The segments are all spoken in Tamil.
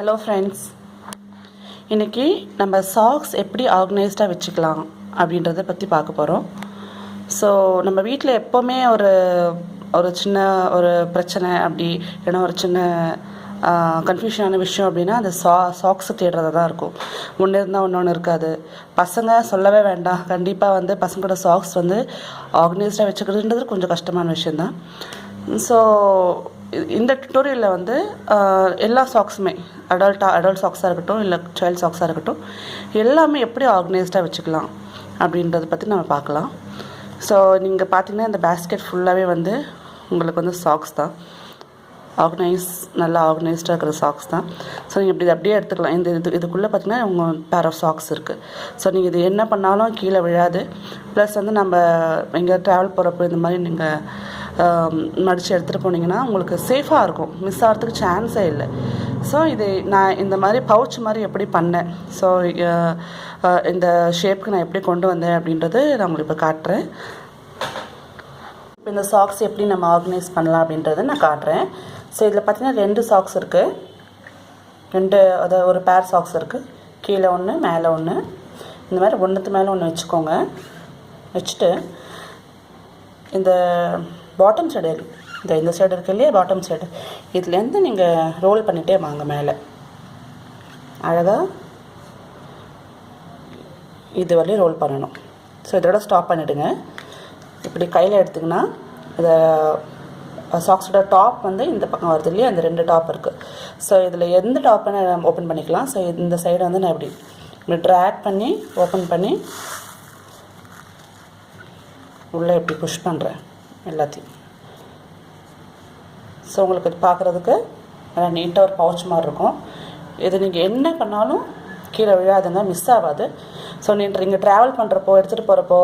ஹலோ ஃப்ரெண்ட்ஸ் இன்றைக்கி நம்ம சாக்ஸ் எப்படி ஆர்கனைஸ்டாக வச்சுக்கலாம் அப்படின்றத பற்றி பார்க்க போகிறோம் ஸோ நம்ம வீட்டில் எப்போவுமே ஒரு ஒரு சின்ன ஒரு பிரச்சனை அப்படி இல்லைன்னா ஒரு சின்ன கன்ஃபியூஷனான விஷயம் அப்படின்னா அந்த சா சாக்ஸை தேடுறதா தான் இருக்கும். ஒன்று இருந்தால் ஒன்று ஒன்று இருக்காது. பசங்க சொல்லவே வேண்டாம். கண்டிப்பாக வந்து பசங்களோட சாக்ஸ் வந்து ஆர்கனைஸ்டாக வச்சுக்கிறதுன்றது கொஞ்சம் கஷ்டமான விஷயந்தான் ஸோ இந்த டுட்டோரியலில் வந்து எல்லா சாக்ஸுமே அடல்ட்டாக அடல்ட் சாக்ஸாக இருக்கட்டும் இல்லை சைல்ட் சாக்ஸாக இருக்கட்டும் எல்லாமே எப்படி ஆர்கனைஸ்டாக வச்சுக்கலாம் அப்படின்றத பற்றி நம்ம பார்க்கலாம். ஸோ நீங்கள் பார்த்தீங்கன்னா இந்த பேஸ்கெட் ஃபுல்லாகவே வந்து உங்களுக்கு வந்து சாக்ஸ் தான். ஆர்கனைஸ் நல்லா ஆர்கனைஸ்டாக இருக்கிற சாக்ஸ் தான். ஸோ நீங்கள் இப்படி அப்படியே எடுத்துக்கலாம். இந்த இது இதுக்குள்ளே பார்த்தீங்கன்னா உங்கள் பேர் ஆஃப் சாக்ஸ் இருக்குது ஸோ நீங்கள் இது என்ன பண்ணாலும் கீழே விழாது. ப்ளஸ் வந்து நம்ம எங்கே ட்ராவல் போகிறப்போ இந்த மாதிரி நீங்கள் மடித்து எடுத்துகிட்டு போனீங்கன்னா உங்களுக்கு சேஃபாக இருக்கும். மிஸ் ஆகிறதுக்கு சான்ஸே இல்லை. ஸோ இது நான் இந்த மாதிரி பவுச் மாதிரி எப்படி பண்ணேன்? ஸோ இந்த ஷேப்புக்கு நான் எப்படி கொண்டு வந்தேன் அப்படின்றது நான் உங்களுக்கு இப்போ காட்டுறேன். இப்போ இந்த சாக்ஸ் எப்படி நம்ம ஆர்கனைஸ் பண்ணலாம் அப்படின்றத நான் காட்டுறேன். ஸோ இதில் பார்த்தீங்கன்னா ரெண்டு சாக்ஸ் இருக்குது ரெண்டு அதாவது ஒரு பேர் சாக்ஸ் இருக்குது கீழே ஒன்று மேலே ஒன்று இந்த மாதிரி ஒன்றுத்து மேலே ஒன்று வச்சுக்கோங்க. வச்சுட்டு இந்த பாட்டம் சைடு இந்த இந்த சைடு இருக்கு இல்லையா? பாட்டம் சைடு இதுலேருந்து நீங்கள் ரோல் பண்ணிகிட்டே வாங்க மேலே. அழகாக இது வரையும் ரோல் பண்ணணும். ஸோ இதோட ஸ்டாப் பண்ணிவிடுங்க இப்படி கையில் எடுத்திங்கன்னா இதை சாக்ஸோட டாப் வந்து இந்த பக்கம் வருது இல்லையா? அந்த ரெண்டு டாப் இருக்குது ஸோ இதில் எந்த டாப் வேணால் ஓப்பன் பண்ணிக்கலாம். ஸோ இந்த சைடு வந்து நான் இப்படி இப்படி ட்ராக் பண்ணி ஓப்பன் பண்ணி உள்ளே இப்படி புஷ் பண்ணுறேன் எல்லாத்தையும். ஸோ உங்களுக்கு இது பார்க்குறதுக்கு நல்லா நீட்டாக ஒரு பவுச் மாதிரி இருக்கும். இது நீங்கள் என்ன பண்ணாலும் கீழே விழாதுங்க மிஸ் ஆகாது. ஸோ நீங்கள் நீங்கள் ட்ராவல் பண்ணுறப்போ எடுத்துகிட்டு போகிறப்போ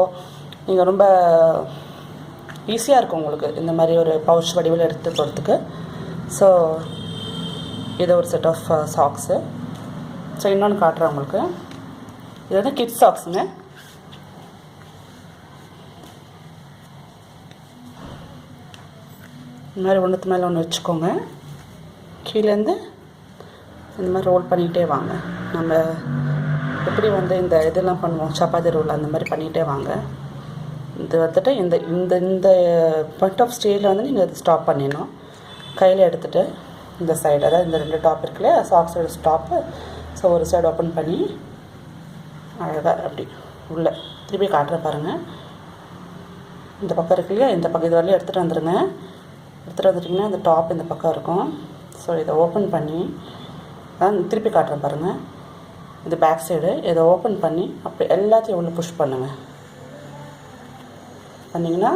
நீங்கள் ரொம்ப ஈஸியாக இருக்கும் உங்களுக்கு இந்த மாதிரி ஒரு பவுச் வடிவில் எடுத்துகிட்டு போகிறதுக்கு ஸோ இது ஒரு செட் ஆஃப் சாக்ஸு ஸோ இன்னொன்று காட்டுறேன் உங்களுக்கு. இது வந்து கிட்ஸ் சாக்ஸுங்க இந்த மாதிரி ஒன்றுத்து மேலே ஒன்று வச்சுக்கோங்க. கீழேருந்து இந்த மாதிரி ரோல் பண்ணிகிட்டே வாங்க. நம்ம எப்படி வந்து இந்த இதெல்லாம் பண்ணுவோம் சப்பாத்தி ரோல் அந்த மாதிரி பண்ணிகிட்டே வாங்க. இது வந்துட்டு இந்த இந்த இந்த பாயிண்ட் ஆஃப் ஸ்டேஜில் வந்து நீங்கள் இது ஸ்டாப் பண்ணிடணும். கையில் எடுத்துகிட்டு இந்த சைடு அதாவது இந்த ரெண்டு டாப் இருக்குல்ல சாக்ஸோட ஸ்டாப்பு ஸோ ஒரு சைடு ஓப்பன் பண்ணி அழகாக அப்படி உள்ளே திருப்பி காட்டுற பாருங்கள் இந்த பக்கம் இருக்கு இல்லையா இந்த பக்கம் இது வரலையும் எடுத்துகிட்டு வந்துடுங்க எடுத்துகிட்டு வந்துட்டிங்கன்னா இந்த டாப் இந்த பக்கம் இருக்கும். ஸோ இதை ஓப்பன் பண்ணி அதான் திருப்பி காட்டுறேன் பாருங்கள் இது பேக் சைடு இதை ஓப்பன் பண்ணி அப்படி எல்லாத்தையும் உள்ள புஷ் பண்ணுங்கள் பண்ணிங்கன்னா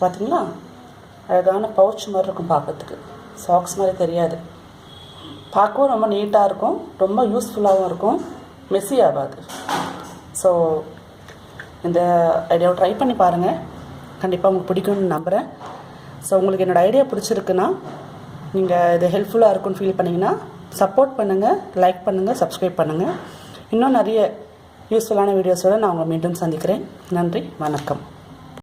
பார்த்தீங்களா அழகான பவுச் மாதிரி இருக்கும் பார்க்கறதுக்கு. சாக்ஸ் மாதிரி தெரியாது. பார்க்கவும் ரொம்ப நீட்டாக இருக்கும். ரொம்ப யூஸ்ஃபுல்லாகவும் இருக்கும். மெஸ்ஸி ஆகாது. ஸோ இந்த ஐடியாவை ட்ரை பண்ணி பாருங்கள் கண்டிப்பாக உங்களுக்கு பிடிக்கும்னு நம்புகிறேன் ஸோ உங்களுக்கு என்னோடய ஐடியா பிடிச்சிருக்குன்னா நீங்கள் இது ஹெல்ப்ஃபுல்லாக இருக்கும்னு ஃபீல் பண்ணிங்கன்னா சப்போர்ட் பண்ணுங்கள் லைக் பண்ணுங்கள் சப்ஸ்கிரைப் பண்ணுங்கள் இன்னும் நிறைய யூஸ்ஃபுல்லான வீடியோஸோடு நான் உங்களை மீண்டும் சந்திக்கிறேன். நன்றி வணக்கம்.